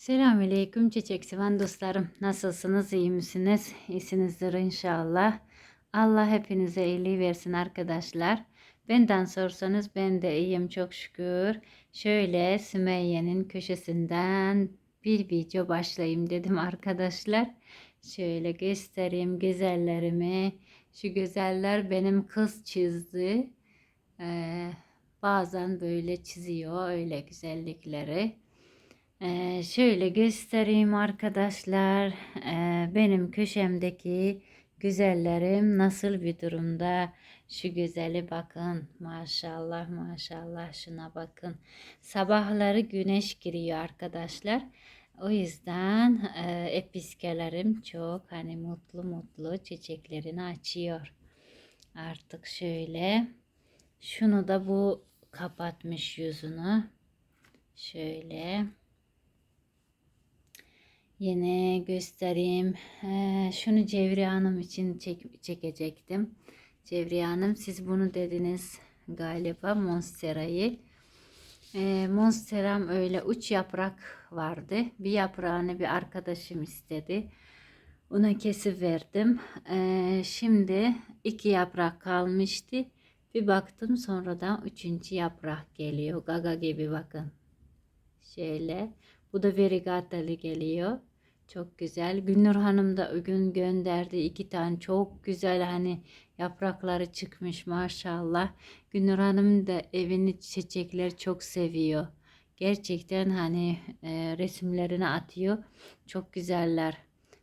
Selamünaleyküm çiçek seven dostlarım. Nasılsınız? iyi misiniz? İyisinizdir inşallah. Allah hepinize iyiliği versin arkadaşlar. Benden sorsanız ben de iyiyim çok şükür. Şöyle Sümeyye'nin köşesinden bir video başlayayım dedim arkadaşlar. Şöyle göstereyim güzellerimi. Şu güzeller benim kız çizdi. Ee, bazen böyle çiziyor öyle güzellikleri. Ee, şöyle göstereyim arkadaşlar. Ee, benim köşemdeki güzellerim nasıl bir durumda? Şu güzeli bakın. Maşallah maşallah şuna bakın. Sabahları güneş giriyor arkadaşlar. O yüzden e, episkelerim çok hani mutlu mutlu çiçeklerini açıyor. Artık şöyle. Şunu da bu kapatmış yüzünü. Şöyle. Yine göstereyim. Şunu Cevriye Hanım için çek- çekecektim. Cevriye Hanım siz bunu dediniz galiba Monstera'yı. Monstera'm öyle uç yaprak vardı. Bir yaprağını bir arkadaşım istedi. Ona kesip verdim. Şimdi iki yaprak kalmıştı. Bir baktım sonradan üçüncü yaprak geliyor. Gaga gibi bakın. Şöyle. Bu da verigatalı geliyor. Çok güzel. Günnur Hanım da gün gönderdi iki tane çok güzel hani yaprakları çıkmış maşallah. Günnur Hanım da evini çiçekleri çok seviyor. Gerçekten hani e, resimlerini atıyor. Çok güzeller.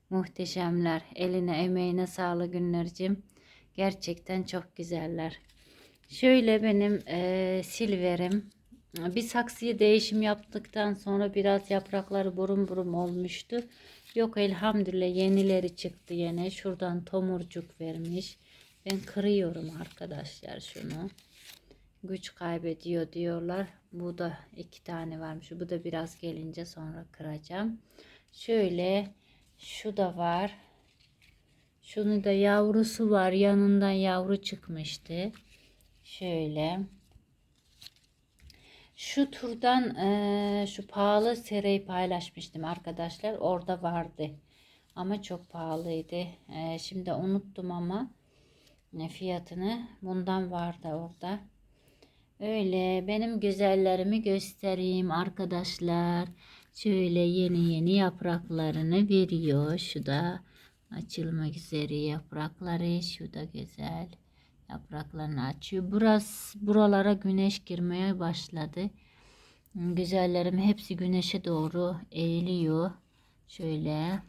Muhteşemler. Eline emeğine sağlık Günnur'cığım. Gerçekten çok güzeller. Şöyle benim e, silverim. Bir saksıya değişim yaptıktan sonra biraz yaprakları burun burun olmuştu. Yok elhamdülillah yenileri çıktı yine. Şuradan tomurcuk vermiş. Ben kırıyorum arkadaşlar şunu. Güç kaybediyor diyorlar. Bu da iki tane varmış. Bu da biraz gelince sonra kıracağım. Şöyle şu da var. Şunu da yavrusu var. Yanından yavru çıkmıştı. Şöyle. Şu turdan eee, şu pahalı sereyi paylaşmıştım arkadaşlar. Orada vardı. Ama çok pahalıydı. Eee, şimdi unuttum ama ne fiyatını. Bundan vardı orada. Öyle benim güzellerimi göstereyim arkadaşlar. Şöyle yeni yeni yapraklarını veriyor. Şu da açılmak üzere yaprakları. Şu da güzel yapraklarını açıyor. Burası buralara güneş girmeye başladı. Güzellerim hepsi güneşe doğru eğiliyor. Şöyle.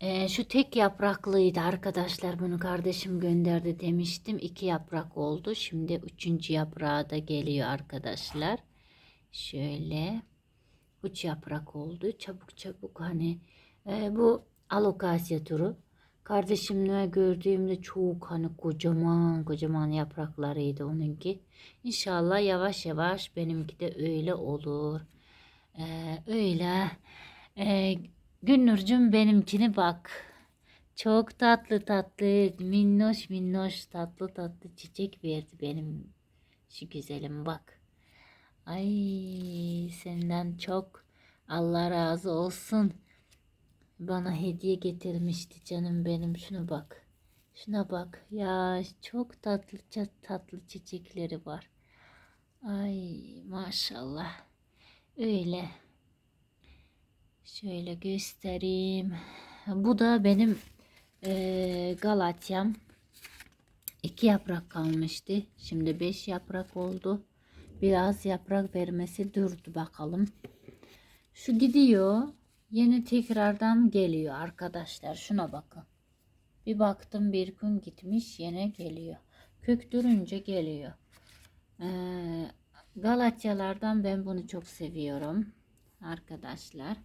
Ee, şu tek yapraklıydı arkadaşlar. Bunu kardeşim gönderdi demiştim. İki yaprak oldu. Şimdi üçüncü yaprağı da geliyor arkadaşlar. Şöyle. Üç yaprak oldu. Çabuk çabuk hani. e, bu alokasya turu. Kardeşimle gördüğümde çok hani kocaman kocaman yapraklarıydı onunki. İnşallah yavaş yavaş benimki de öyle olur. Ee, öyle. Ee, Günnur'cum benimkini bak. Çok tatlı tatlı, minnoş minnoş tatlı tatlı çiçek verdi benim şu güzelim bak. Ay senden çok Allah razı olsun. Bana hediye getirmişti canım benim. Şuna bak. Şuna bak. Ya çok tatlı tatlı çiçekleri var. Ay maşallah. Öyle. Şöyle göstereyim. Bu da benim eee Galatyam. İki yaprak kalmıştı. Şimdi beş yaprak oldu. Biraz yaprak vermesi durdu bakalım. Şu gidiyor. Yeni tekrardan geliyor arkadaşlar. Şuna bakın. Bir baktım bir gün gitmiş yine geliyor. Köktürünce geliyor. Ee, Galatyalardan ben bunu çok seviyorum. Arkadaşlar.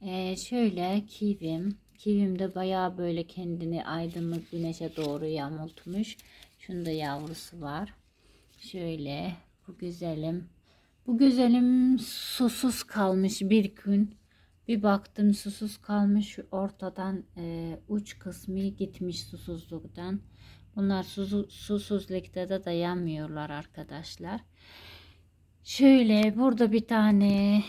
Ee, şöyle kivim. Kivim de bayağı böyle kendini aydınlık güneşe doğru yamultmuş. Şunda yavrusu var. Şöyle bu güzelim. Bu güzelim susuz kalmış bir gün. Bir baktım susuz kalmış ortadan e, uç kısmı gitmiş susuzluktan. Bunlar suzu, susuzlukta da dayanmıyorlar arkadaşlar. Şöyle burada bir tane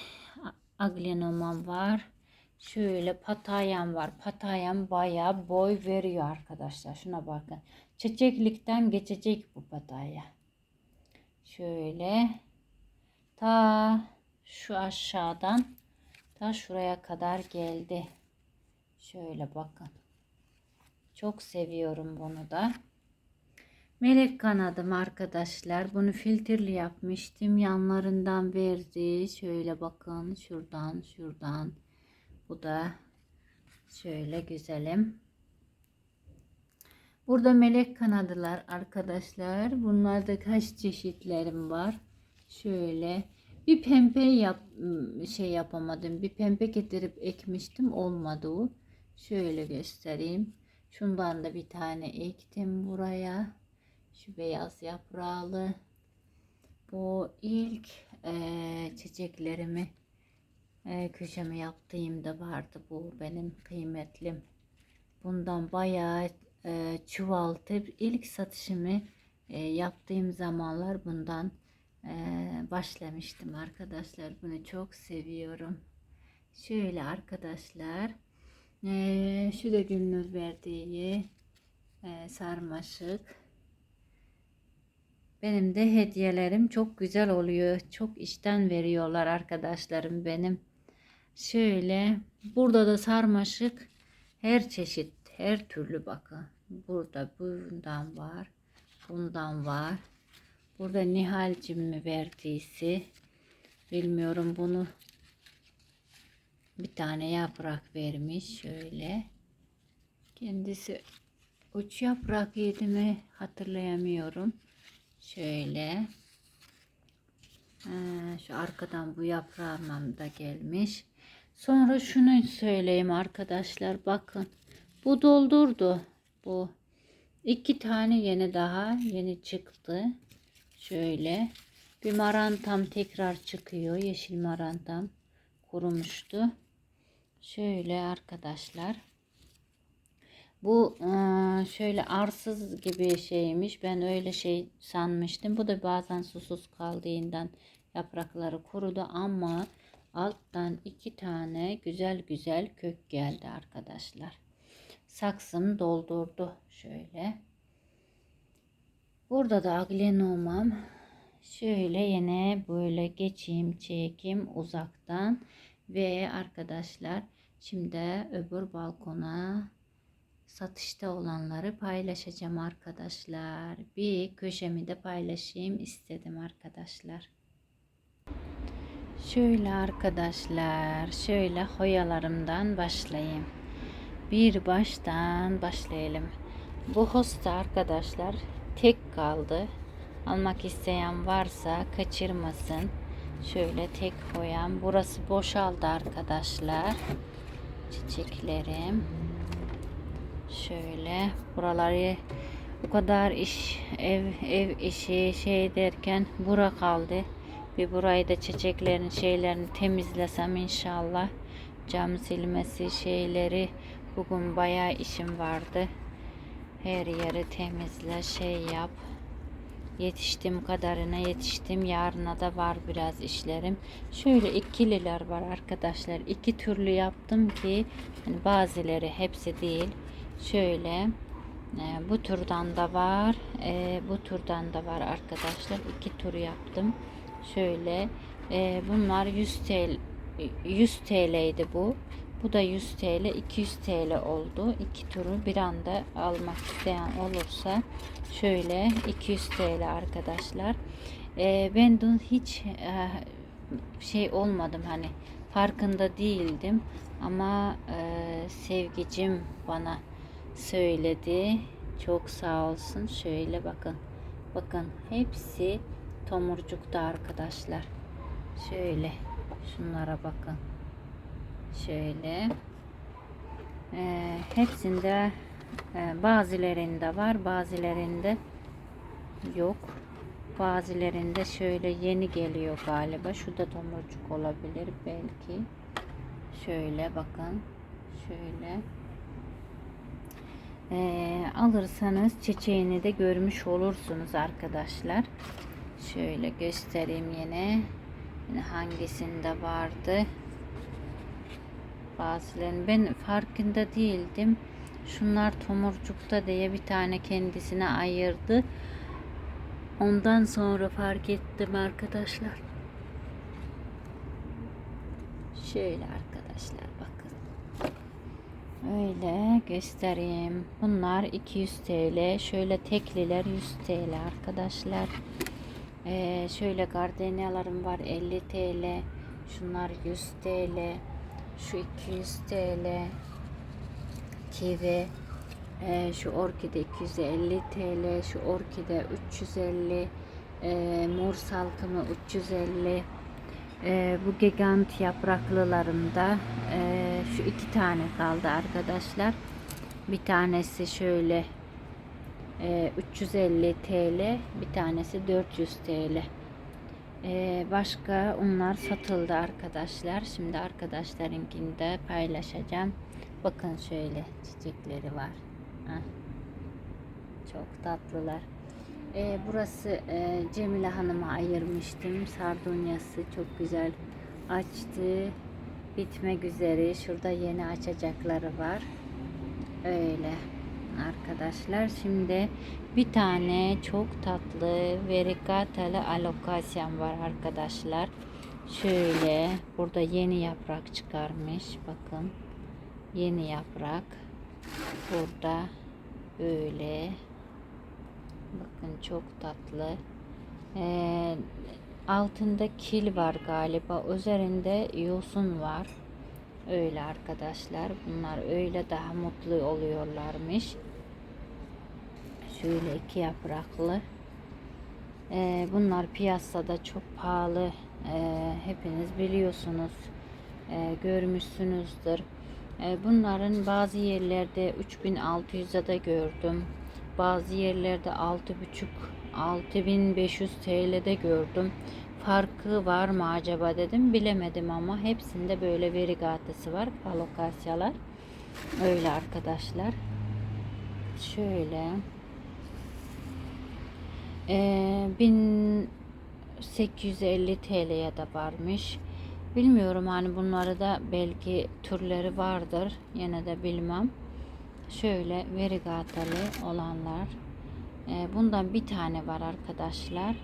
aglenomam var. Şöyle patayam var. Patayam bayağı boy veriyor arkadaşlar. Şuna bakın. Çiçeklikten geçecek bu pataya. Şöyle ta şu aşağıdan ta şuraya kadar geldi. Şöyle bakın. Çok seviyorum bunu da. Melek kanadım arkadaşlar. Bunu filtreli yapmıştım. Yanlarından verdi. Şöyle bakın. Şuradan şuradan. Bu da şöyle güzelim. Burada melek kanadılar arkadaşlar. Bunlarda kaç çeşitlerim var. Şöyle bir pembe yap şey yapamadım. Bir pembe getirip ekmiştim. Olmadı o. Şöyle göstereyim. Şundan da bir tane ektim buraya. Şu beyaz yaprağlı. Bu ilk eee, çiçeklerimi eee, köşeme yaptığımda vardı bu benim kıymetlim. Bundan bayağı eee, çoğaltıp ilk satışımı eee, yaptığım zamanlar bundan başlamıştım arkadaşlar. Bunu çok seviyorum. Şöyle arkadaşlar. şu da Gülnur verdiği sarmaşık. Benim de hediyelerim çok güzel oluyor. Çok işten veriyorlar arkadaşlarım benim. Şöyle burada da sarmaşık her çeşit, her türlü bakın. Burada bundan var. Bundan var. Burada Nihal'cim mi verdiyse bilmiyorum bunu bir tane yaprak vermiş şöyle. Kendisi uç yaprak yedi mi hatırlayamıyorum. Şöyle. Ha, şu arkadan bu yaprağım da gelmiş. Sonra şunu söyleyeyim arkadaşlar. Bakın. Bu doldurdu. Bu. iki tane yeni daha yeni çıktı. Şöyle. Bir marantam tekrar çıkıyor. Yeşil marantam kurumuştu. Şöyle arkadaşlar. Bu eee, şöyle arsız gibi şeymiş. Ben öyle şey sanmıştım. Bu da bazen susuz kaldığından yaprakları kurudu ama alttan iki tane güzel güzel kök geldi arkadaşlar. Saksım doldurdu şöyle. Burada da aglenomam. Şöyle yine böyle geçeyim çekeyim uzaktan ve arkadaşlar şimdi öbür balkona satışta olanları paylaşacağım arkadaşlar. Bir köşemi de paylaşayım istedim arkadaşlar. Şöyle arkadaşlar, şöyle hoyalarımdan başlayayım. Bir baştan başlayalım. Bu hosta arkadaşlar tek kaldı. Almak isteyen varsa kaçırmasın. Şöyle tek hoyam. Burası boşaldı arkadaşlar. Çiçeklerim. Şöyle buraları bu kadar iş ev ev işi şey derken bura kaldı. Bir burayı da çiçeklerin şeylerini temizlesem inşallah. Cam silmesi şeyleri bugün bayağı işim vardı. Her yeri temizle şey yap. Yetiştim kadarına yetiştim. Yarına da var biraz işlerim. Şöyle ikililer var arkadaşlar. İki türlü yaptım ki hani bazıları hepsi değil. Şöyle e, bu turdan da var. E, bu turdan da var arkadaşlar. İki tur yaptım. Şöyle e, bunlar 100 TL 100 TL'ydi bu. Bu da 100 TL, 200 TL oldu. İki turu bir anda almak isteyen olursa şöyle 200 TL arkadaşlar. E, ben dün hiç e, şey olmadım hani farkında değildim ama e, sevgicim bana söyledi. Çok sağ olsun. Şöyle bakın. Bakın hepsi tomurcukta arkadaşlar. Şöyle şunlara bakın. Şöyle. Ee, hepsinde e, bazılarında var, bazılarında yok. Bazılarında şöyle yeni geliyor galiba. Şu da tomurcuk olabilir belki. Şöyle bakın. Şöyle. Ee, alırsanız çiçeğini de görmüş olursunuz arkadaşlar. Şöyle göstereyim yine. Yine hangisinde vardı. Bazılarını ben farkında değildim. Şunlar tomurcukta diye bir tane kendisine ayırdı. Ondan sonra fark ettim arkadaşlar. Şöyle arkadaşlar bakın. Öyle göstereyim. Bunlar 200 TL. Şöyle tekliler 100 TL arkadaşlar. Ee, şöyle gardeniyalarım var 50 TL. Şunlar 100 TL. Şu 200 TL. Kivi. Ee, şu orkide 250 TL. Şu orkide 350. Ee, mor salkımı 350. Ee, bu gigant yapraklılarımda ee, şu iki tane kaldı arkadaşlar. Bir tanesi şöyle ee, 350 TL, bir tanesi 400 TL. Ee, başka onlar satıldı arkadaşlar. Şimdi arkadaşlarınkini de paylaşacağım. Bakın şöyle çiçekleri var. Heh. Çok tatlılar. Ee, burası e, Cemile Hanım'a ayırmıştım. Sardunyası çok güzel açtı. Bitmek üzere. Şurada yeni açacakları var. Öyle arkadaşlar. Şimdi bir tane çok tatlı vericatalı alokasyam var arkadaşlar. Şöyle burada yeni yaprak çıkarmış. Bakın. Yeni yaprak. Burada böyle Bakın çok tatlı. Ee, altında kil var galiba. Üzerinde yosun var. Öyle arkadaşlar. Bunlar öyle daha mutlu oluyorlarmış. Şöyle iki yapraklı. Ee, bunlar piyasada çok pahalı. Ee, hepiniz biliyorsunuz. Ee, görmüşsünüzdür. Ee, bunların bazı yerlerde 3600'e de gördüm. Bazı yerlerde 6,5 6500 TL'de gördüm. Farkı var mı acaba dedim. Bilemedim ama hepsinde böyle verigatesi var. Alokasyalar. Öyle arkadaşlar. Şöyle. Ee, 1850 TL'ye de varmış. Bilmiyorum hani bunları da belki türleri vardır. Yine de bilmem. Şöyle verigatalı olanlar. Ee, bundan bir tane var arkadaşlar.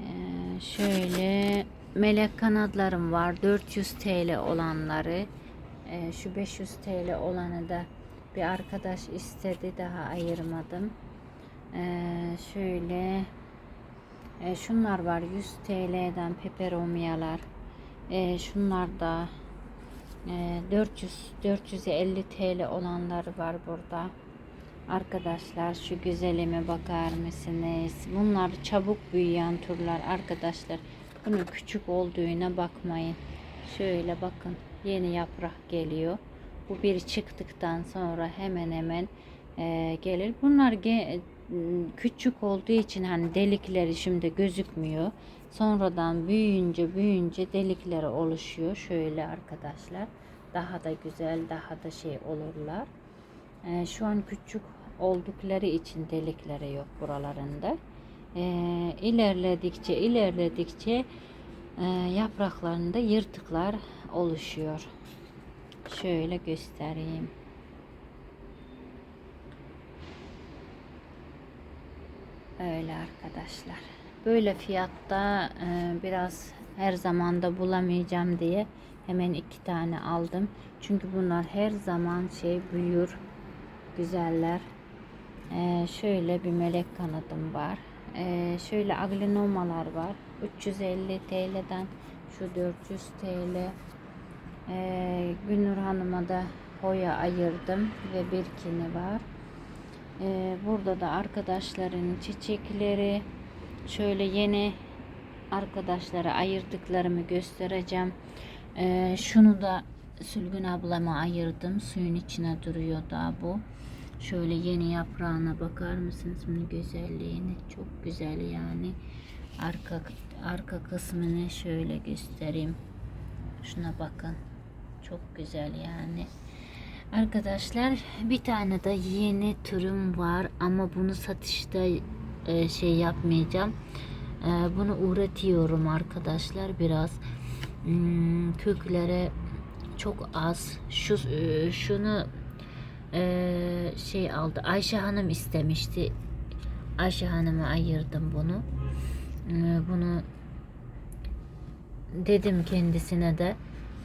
Ee, şöyle melek kanatlarım var. 400 TL olanları. Ee, şu 500 TL olanı da bir arkadaş istedi. Daha ayırmadım. Ee, şöyle e, şunlar var 100 TL'den peperomiyalar. E, şunlar da e, 400 450 TL olanları var burada. Arkadaşlar şu güzelime bakar mısınız? Bunlar çabuk büyüyen türler arkadaşlar. Bunun küçük olduğuna bakmayın. Şöyle bakın yeni yaprak geliyor. Bu bir çıktıktan sonra hemen hemen e, gelir. Bunlar ge küçük olduğu için hani delikleri şimdi gözükmüyor. Sonradan büyüyünce büyüyünce delikleri oluşuyor. Şöyle arkadaşlar. Daha da güzel, daha da şey olurlar. Ee, şu an küçük oldukları için delikleri yok buralarında. Ee, ilerledikçe ilerledikçe e, yapraklarında yırtıklar oluşuyor. Şöyle göstereyim. Öyle arkadaşlar. Böyle fiyatta e, biraz her zamanda bulamayacağım diye hemen iki tane aldım. Çünkü bunlar her zaman şey büyür. Güzeller. E, şöyle bir melek kanadım var. E, şöyle aglinomalar var. 350 TL'den şu 400 TL. E, Gülnur Hanım'a da hoya ayırdım ve birkini var. Ee, burada da arkadaşların çiçekleri şöyle yeni arkadaşlara ayırdıklarımı göstereceğim. Ee, şunu da Sülgün ablama ayırdım. Suyun içine duruyor da bu. Şöyle yeni yaprağına bakar mısınız? Bunun güzelliğini çok güzel yani. Arka arka kısmını şöyle göstereyim. Şuna bakın. Çok güzel yani. Arkadaşlar bir tane de yeni türüm var ama bunu satışta e, şey yapmayacağım. E, bunu üretiyorum arkadaşlar biraz hmm, köklere çok az. Şu e, şunu e, şey aldı. Ayşe Hanım istemişti. Ayşe Hanım'a ayırdım bunu. E, bunu dedim kendisine de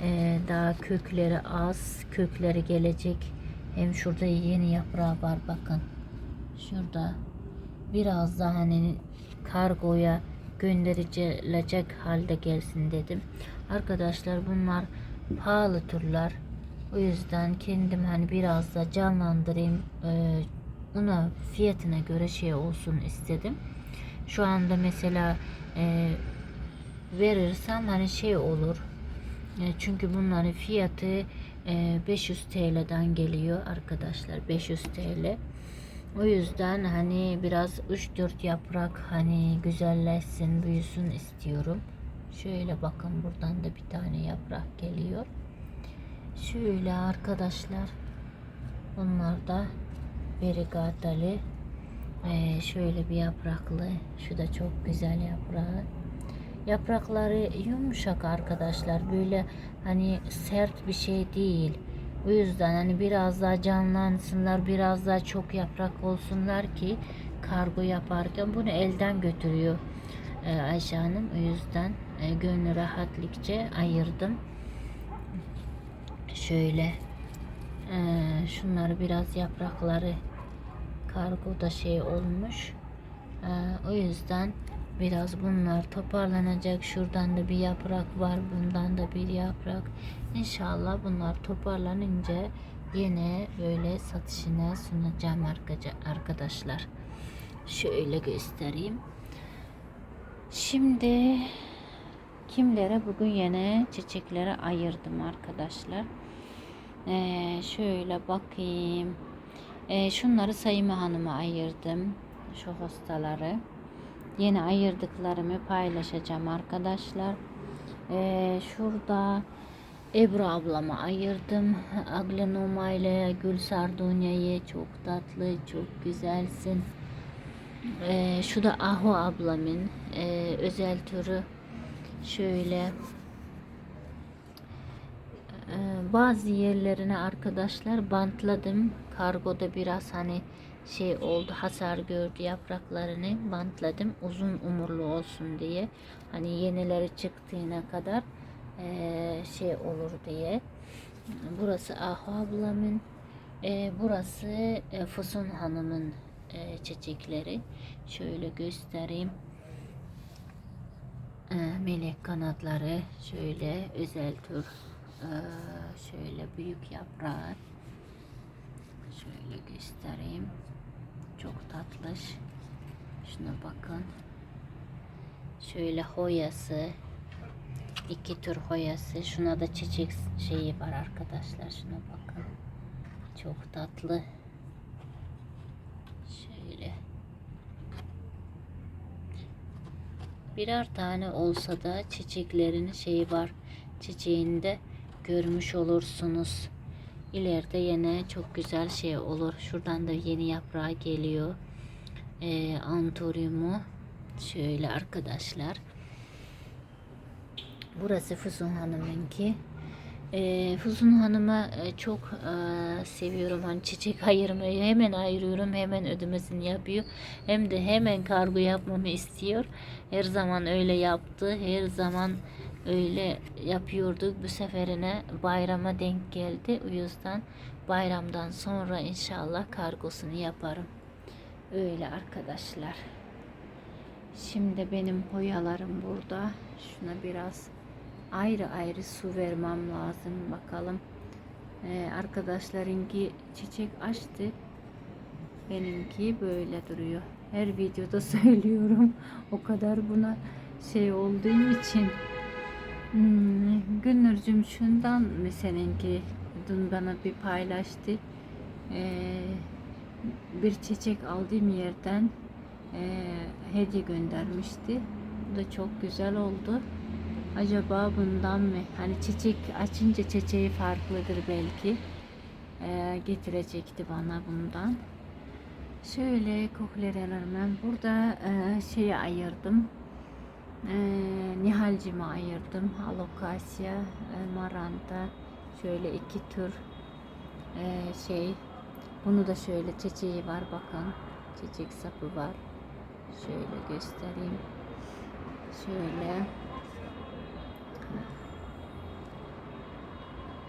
e, daha kökleri az, kökleri gelecek. Hem şurada yeni yaprağı var bakın. Şurada biraz daha hani kargoya gönderilecek halde gelsin dedim. Arkadaşlar bunlar pahalı türler. O yüzden kendim hani biraz da canlandırayım. Ona fiyatına göre şey olsun istedim. Şu anda mesela e, verirsem hani şey olur. E, çünkü bunların fiyatı e, 500 TL'den geliyor arkadaşlar. 500 TL. O yüzden hani biraz 3-4 yaprak hani güzelleşsin, büyüsün istiyorum. Şöyle bakın buradan da bir tane yaprak geliyor. Şöyle arkadaşlar. Bunlar da verigatali. Ee, şöyle bir yapraklı. Şu da çok güzel yaprağı. Yaprakları yumuşak arkadaşlar. Böyle hani sert bir şey değil. O yüzden hani biraz daha canlansınlar, biraz daha çok yaprak olsunlar ki kargo yaparken bunu elden götürüyor e, Ayşe Hanım. O yüzden e, gönlü rahatlıkça ayırdım. Şöyle e, şunları biraz yaprakları kargoda şey olmuş. O yüzden biraz bunlar toparlanacak. Şuradan da bir yaprak var. Bundan da bir yaprak. İnşallah bunlar toparlanınca yine böyle satışına sunacağım arkadaşlar. Şöyle göstereyim. Şimdi kimlere bugün yine çiçeklere ayırdım arkadaşlar. Ee, şöyle bakayım. Ee, şunları Sayıma Hanım'a ayırdım. Şu hastaları. Yeni ayırdıklarımı paylaşacağım arkadaşlar. Ee, şurada Ebru ablama ayırdım. Aglenoma ile Gül Sardunya'yı çok tatlı, çok güzelsin. Ee, şu da Ahu ablamın e, özel türü. Şöyle e, bazı yerlerine arkadaşlar bantladım. Kargoda biraz hani şey oldu hasar gördü yapraklarını bantladım uzun umurlu olsun diye. Hani yenileri çıktığına kadar e, şey olur diye. Burası Ahu ablamın e, burası e, Fusun Hanım'ın e, çiçekleri. Şöyle göstereyim. E, melek kanatları şöyle özel tür e, şöyle büyük yaprağı şöyle göstereyim çok tatlış. Şuna bakın. Şöyle hoyası. iki tür hoyası. Şuna da çiçek şeyi var arkadaşlar. Şuna bakın. Çok tatlı. Şöyle. Birer tane olsa da çiçeklerin şeyi var. Çiçeğinde görmüş olursunuz. İleride yine çok güzel şey olur. Şuradan da yeni yaprağı geliyor. Ee, antoriumu. Şöyle arkadaşlar. Burası Füsun Hanım'ınki. E, Füsun Hanım'a e, çok e, seviyorum. Hani çiçek ayırmayı hemen ayırıyorum. Hemen ödemesini yapıyor. Hem de hemen kargo yapmamı istiyor. Her zaman öyle yaptı. Her zaman öyle yapıyorduk. Bu seferine bayrama denk geldi. O yüzden bayramdan sonra inşallah kargosunu yaparım. Öyle arkadaşlar. Şimdi benim hoyalarım burada. Şuna biraz ayrı ayrı su vermem lazım. Bakalım. Ee, arkadaşlarınki çiçek açtı. Benimki böyle duruyor. Her videoda söylüyorum. O kadar buna şey olduğum için Hmm, Gülnur'cum şundan seninki dün bana bir paylaştı. Ee, bir çiçek aldığım yerden e, hediye göndermişti. Bu da çok güzel oldu. Acaba bundan mı? Hani çiçek açınca çiçeği farklıdır belki. Ee, getirecekti bana bundan. Şöyle koklerelerimi burada e, şeyi ayırdım e, Nihal'cime ayırdım. Alokasya, e, Maranta, Şöyle iki tür eee, şey. Bunu da şöyle çiçeği var bakın. Çiçek sapı var. Şöyle göstereyim. Şöyle.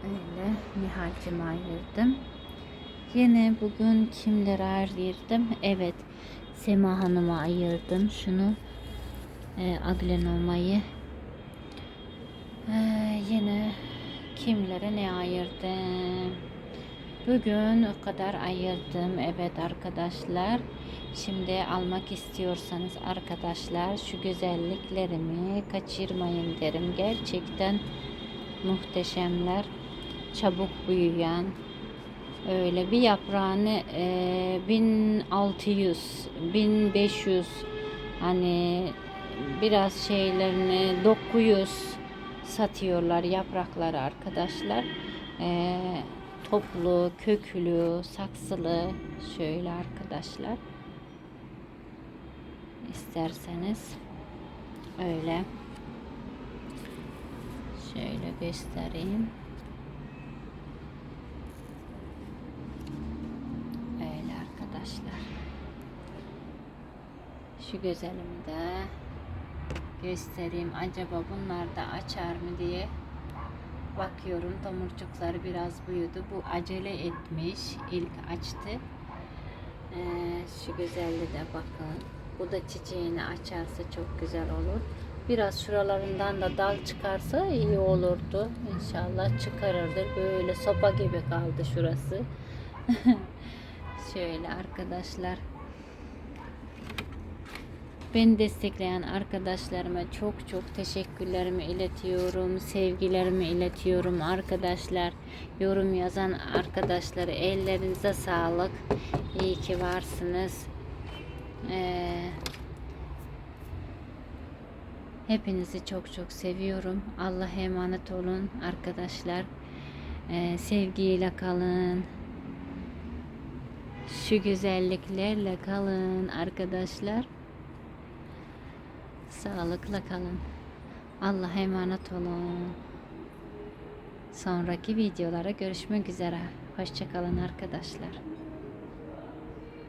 Öyle Nihal'cime ayırdım. Yine bugün kimlere ayırdım? Evet. Sema Hanım'a ayırdım. Şunu e, aglenomayı e, yine kimlere ne ayırdım? Bugün o kadar ayırdım. Evet arkadaşlar. Şimdi almak istiyorsanız arkadaşlar şu güzelliklerimi kaçırmayın derim. Gerçekten muhteşemler. Çabuk büyüyen öyle bir yaprağını e, 1600 1500 hani biraz şeylerini 900 satıyorlar yaprakları arkadaşlar. E, toplu, köklü, saksılı şöyle arkadaşlar. İsterseniz öyle şöyle göstereyim. Öyle arkadaşlar. Şu güzelimi de göstereyim. Acaba bunlar da açar mı diye bakıyorum. Tomurcukları biraz büyüdü. Bu acele etmiş. İlk açtı. Ee, şu güzelliğe de bakın. Bu da çiçeğini açarsa çok güzel olur. Biraz şuralarından da dal çıkarsa iyi olurdu. İnşallah çıkarırdır. Böyle sopa gibi kaldı şurası. Şöyle arkadaşlar. Beni destekleyen arkadaşlarıma çok çok teşekkürlerimi iletiyorum. Sevgilerimi iletiyorum arkadaşlar. Yorum yazan arkadaşları ellerinize sağlık. İyi ki varsınız. Ee, hepinizi çok çok seviyorum. Allah'a emanet olun arkadaşlar. Ee, sevgiyle kalın. Şu güzelliklerle kalın arkadaşlar. Sağlıkla kalın. Allah'a emanet olun. Sonraki videolara görüşmek üzere. Hoşçakalın arkadaşlar.